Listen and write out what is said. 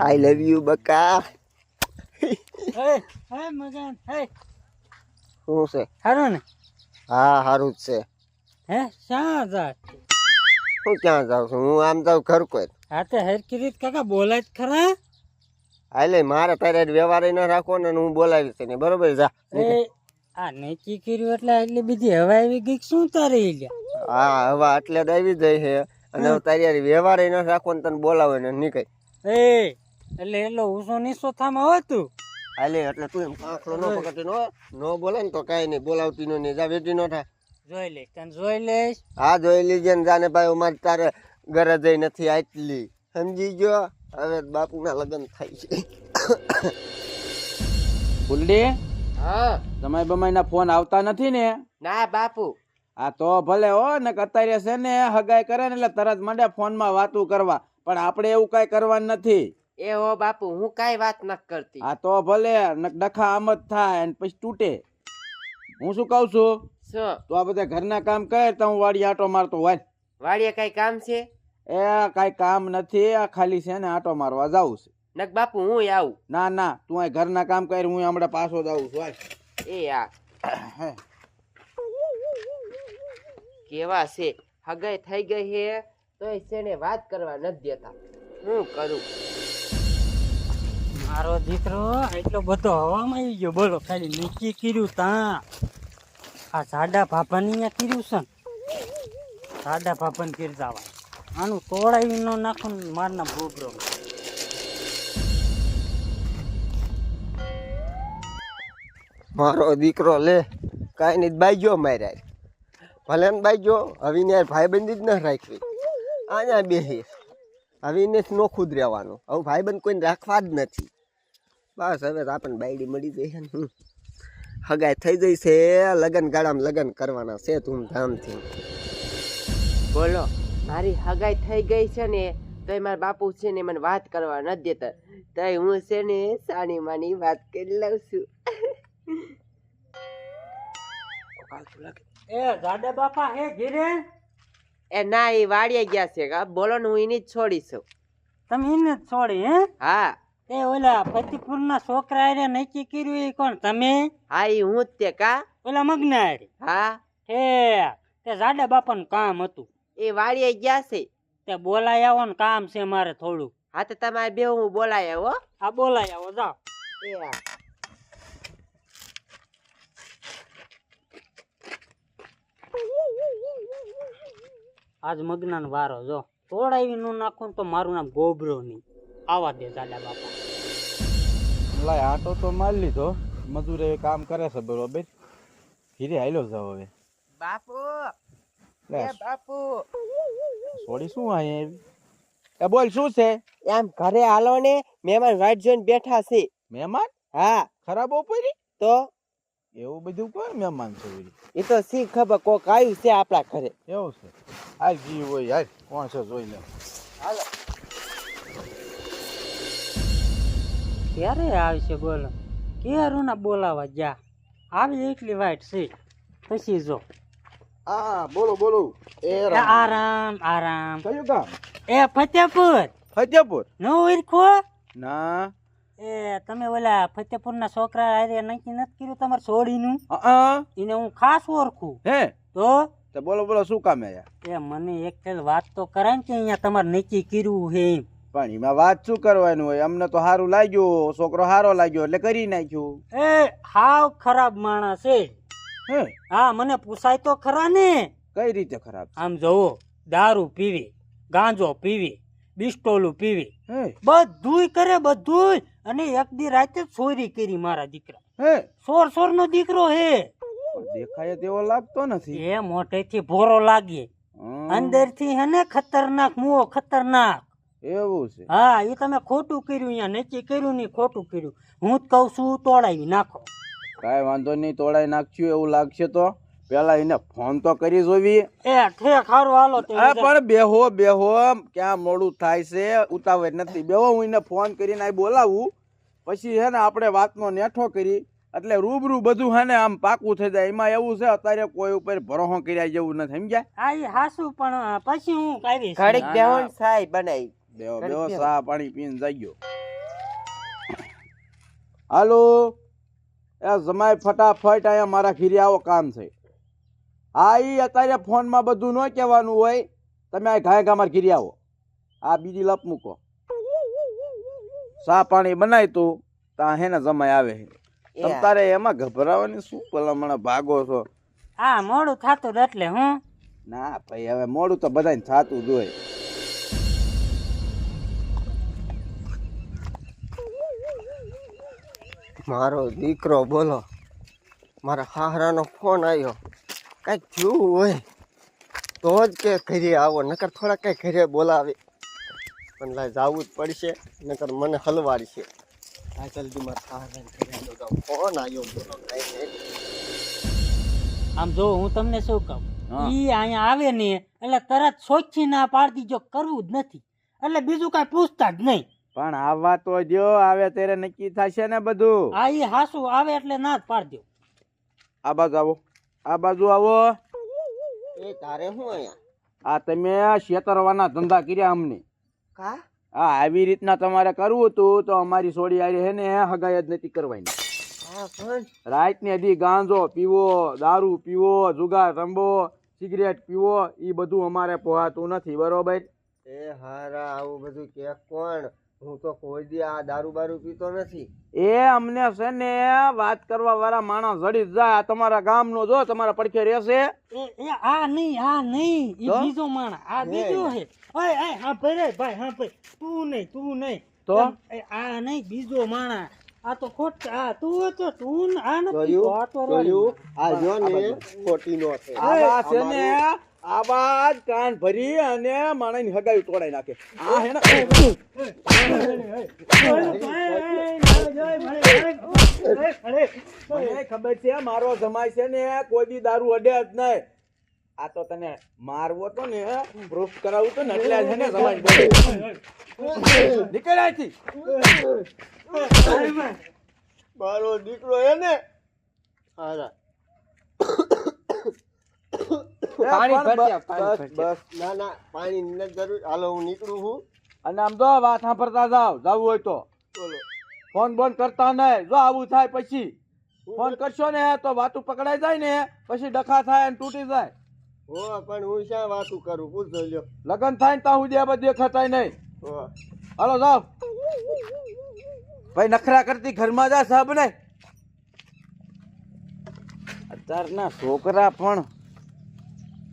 I love you બકા હે હે મગન હે શું છે? હારું ને? હા સારું જ છે. હે શા જા હું ક્યાં જાઉં છું? હું આમ જાઉં ઘર કોઈ હા તે હરકી રીત કાકા બોલાય જ ખરા? હાલે મારે તારે હારે વ્યવહાર ન રાખો ને હું બોલાવીશ ને બરોબર જા. આ નક્કી કર્યું એટલે એટલી બીજી હવા આવી ગઈ શું તારે હા હવા એટલે આવી જાય છે. અને તારી હારે વ્યવહાર ન રાખો ને તને બોલાવે ને નીકળ. એ એટલે એટલો ઊંચો નીચો થામાં હોય તું. હાલે એટલે તું એમ આંખલો ન પકડતી નો નો બોલે ને તો કાંઈ નહીં બોલાવતી નો નહીં જા વેટી નો થાય જોઈ લઈશ તને જોઈ લઈશ. હા જોઈ લીજે ને જાને ભાઈ અમારે તારે ઘરે જઈ નથી આટલી. સમજી ગયો હવે બાપુના લગ્ન થાય છે. ફૂલડી? હા. તમારી બમાઈના ફોન આવતા નથી ને? ના બાપુ. આ તો ભલે હો ને અત્યારે છે ને હગાઈ કરે ને એટલે તરત માંડે ફોનમાં વાતું કરવા. પણ આપણે એવું કઈ કરવાનું નથી. એ હો બાપુ હું કાંઈ વાત ન કરતી. આ તો ભલે ને ડખા આમ જ થાય અને પછી તૂટે. હું શું કહું છું? શું? તું આ બધા ઘરના કામ કર તો હું વાડી આટો મારતો હોય. વાડીએ કઈ કામ છે? એ કાંઈ કામ નથી આ ખાલી છે ને આટો મારવા જાઉં છે. નક બાપુ હું આવું. ના ના તું આ ઘરના કામ કર હું હમણાં પાછો જાઉં છું હાલ. એ આ. કેવા છે? હગાઈ થઈ ગઈ હે તોય શેને વાત કરવા નથી દેતા. હું કરું? મારો દીકરો એટલો બધો હવામાં આવી ગયો. બોલો, ખાલી નીચે કર્યું તા. આ સાડા ભાભાની અહીંયા કર્યું છે સાડા ભાભાને કીરતા હોય આનું તોડાવી ન નાખો મારના બોબરો મારો દીકરો લે, કાંઈ નહીં, બાઈજો માર્યા ભલે ને બાઈજો, હવે ને ભાઈબંધી જ ન રાખવી. અહીંયા બેહી. હવે એને નોખું જ રહેવાનું. હવે ભાઈબંધ કોઈને રાખવા જ નથી. બસ હવે તો આપણને બાયડી મળી જઈ છે ને. હગાઈ થઈ જઈ છે. લગન ગાળામાં લગન કરવાના છે ધૂમધામથી. બોલો મારી હગાઈ થઈ ગઈ છે ને તોય મારા બાપુ છે ને મને વાત કરવા નથી દેતા. તોય હું છે ને સાની માની વાત કરી લઉં છું. એ સાડા બાપા હે ઘીરે? એ ના એ વાડીએ ગયા છે. કા બોલો ને હું એની જ છોડીશું તમે એને જ છોડી હે? હા. એ ઓલા ફતેપુરના છોકરા હારે નક્કી કર્યું એ કોણ તમે? હા એ હું જ તે કા? ઓલા મગના હારે હા. હે તે જાડે બાપાનું કામ હતું. એ વાડીએ ગયા છે? તે બોલાય આવો ને કામ છે મારે થોડું. હા તો તમારે બે હું બોલાય હો હા બોલાય આવો જાઓ. એ આજ મગનાનો વારો જો. તોડાવી નું નાખો ને તો મારું નામ ગોબરો નહીં. આવા દે દાદા બાપા. લાય આટો તો મારી લીધો. મજૂર એ કામ કરે છે બરોબર. ધીરે હાલ્યો જાવ હવે. બાપુ લે, એ બાપુ. સોડી શું આ એ બોલ શું છે? એમ ઘરે હાલો ને મહેમાન વાટ જોઈને બેઠા છે. મહેમાન? હા. ખરાબ ઓપરી તો? એવું બધું કોઈ મહેમાન છે એ તો શી ખબર કોક આવ્યું છે આપણા ઘરે. એવું છે. હાલ જી હોય હાલ. કોણ છે જોઈ લે. ક્યારે આવશે બોલો? ક્યારું ના બોલાવા જા. આવી એટલી વાઈટ છે પછી જો. હા બોલો બોલો. એ આરામ આરામ. કયું ગામ? એ ફતેપુર. ફતેપુર? નો ઓળખો ના. એ તમે ઓલા ફતેપુરના છોકરા હારે નક્કી નથી કર્યું તમારે છોડીનું હા. એને હું ખાસ ઓળખું. હે? તો? તો બોલો બોલો શું કામ એ મને એક વાત તો કરાય કે અહીંયા તમારે નક્કી કર્યું હે એમ. પણ એમાં વાત શું કરવાનું હોય? અમને તો સારું લાગ્યું છોકરો સારો લાગ્યો એટલે કરી નાખ્યું. એ હાવ ખરાબ માણસ છે હે? હા મને પૂછાય તો ખરા ને. કઈ રીતે ખરાબ આમ જોવો દારૂ પીવી ગાંજો પીવી બિસ્ટોલું પીવી. બધુંય કરે બધુંય. અને એક દી રાતે ચોરી કરી મારા દીકરા. હે? સોર સોર નો દીકરો હે. દેખાય તેવો લાગતો નથી. એ મોટેથી ભોરો લાગે. અંદરથી હે ને ખતરનાક મુઓ ખતરનાક. એવું છે. હા એ તમે ખોટું કર્યું અહીંયા નક્કી કર્યું નહીં ખોટું કર્યું. હું જ કહું છું તોડાવી નાખો. કાંઈ વાંધો નહીં તોડાઈ નાખ્યું એવું લાગશે તો. પેલા એને ફોન તો કરી જોવી. એ ઠેક હારું હાલો તે પણ બેહો બેહો ક્યાં મોડું થાય છે ઉતાવળ નથી. બેહો હું એને ફોન કરીને અહીં બોલાવું. પછી છે ને આપણે વાતનો નેઠો કરી. એટલે રૂબરૂ બધું હે ને આમ પાકું થઈ જાય. એમાં એવું છે અત્યારે કોઈ ઉપર ભરોસો કર્યા જેવું નથી સમજ્યા? આ એ હાસુ પણ પછી હું કરીશ. ઘડીક ના, બેહો ના. બનાવી. બેવો બેહો બેહો. પાણી પીને જઈ ગયો હાલો એ જમાય ફટાફટ અહીંયા મારા ઘીરે આવો કામ છે. હા એ અત્યારે ફોનમાં બધું ન કહેવાનું હોય તમે આ ઘાય ઘા મારા ઘીરે આવો. આ બીજી લપ મૂકો. સા પાણી બનાય તું તા હે ને જમાય આવે તમ તારે એમાં ગભરાવાની શું ભલામણ ભાગો છો? હા મોડું થતું એટલે હું. ના ભાઈ હવે મોડું તો બધાને થાતું જ હોય. મારો દીકરો બોલો. મારા હાહરાનો ફોન આવ્યો કાંઈક થયું હોય તો જ કે ઘરે આવો નકર થોડા કંઈ ઘરે બોલાવે. પણ લાય જવું જ પડશે નકર મને હલવાડશે. આ જલ્દી મારા હાહરાને ઘરે ફોન આવ્યો બોલો આમ જો હું તમને શું કહું. ઈ અહીંયા આવે ને એટલે તરત સોચી ના પાડી દીજો કરવું જ નથી. એટલે બીજું કાંઈ પૂછતા જ નહીં. પણ આવવા તો જો આવે ત્યારે નક્કી થશે ને બધું. આ ઈ હાસુ આવે એટલે ના જ પાડ દો આ બાજુ આવો. આ બાજુ આવો. એ તારે શું અહીંયા? આ તમે શેતરવાના ધંધા કર્યા અમને. કા? હા આવી રીતના તમારે કરવું હતું તો અમારી સોડી આરી હે ને હગાઈ જ નથી કરવાની. હા રાત ને દી ગાંજો પીવો દારૂ પીવો જુગાર રમવો સિગરેટ પીવો એ બધું અમારે પોહાતું નથી બરોબર? એ હારા આવું બધું કે કોણ? હું તો કોઈ દી આ દારૂ બારૂ પીતો નથી. એ અમને છે ને વાત કરવા વાળા માણસ જડી જાય. તમારા ગામ નો જો તમારા પડખે રહેશે. આ નહીં આ નહીં. એ બીજો માણસ. આ બીજો હે ઓય ઓય હા ભાઈ ભાઈ હા ભાઈ તું નહીં તું નહીં. તો? આ નહીં બીજો માણસ. આ તો ખોટ આ તું તો તું આ નથી આ જો ને ખોટી નો છે. આ છે ને આવા જ કાન ભરી અને માણસની હગાવી તોડાઈ નાખે. આ હે ને? ખબર છે, મારો જમાય છે ને, કોઈ બી દારૂ અડે જ નહીં. આ તો તને મારવો તો ને, પ્રૂફ કરાવું તો ને એટલે છે ને જમાઈ બોલે. નીકળ. મારો દીકરો હે ને? હારા. પાણી ભરજે, પાણી. બસ ના ના પાણી નથી જરૂર. હાલો હું નીકળું છું. અને આમ જો વાત સાંભળતા જાવ જવું હોય તો. ફોન બોન કરતા નહીં. જો આવું થાય પછી. ફોન કરશો ને તો વાતું પકડાઈ જાય ને પછી ડખા થાય અને તૂટી જાય. હો પણ હું શા વાતું કરું? પૂછો લ્યો. લગન થાય ને ત્યાં સુધી આ બધું દેખાતાય નહીં. હો. હાલો જાવ ભાઈ નખરા કરતી ઘરમાં જા સાહેબ ને. અત્યારના છોકરા પણ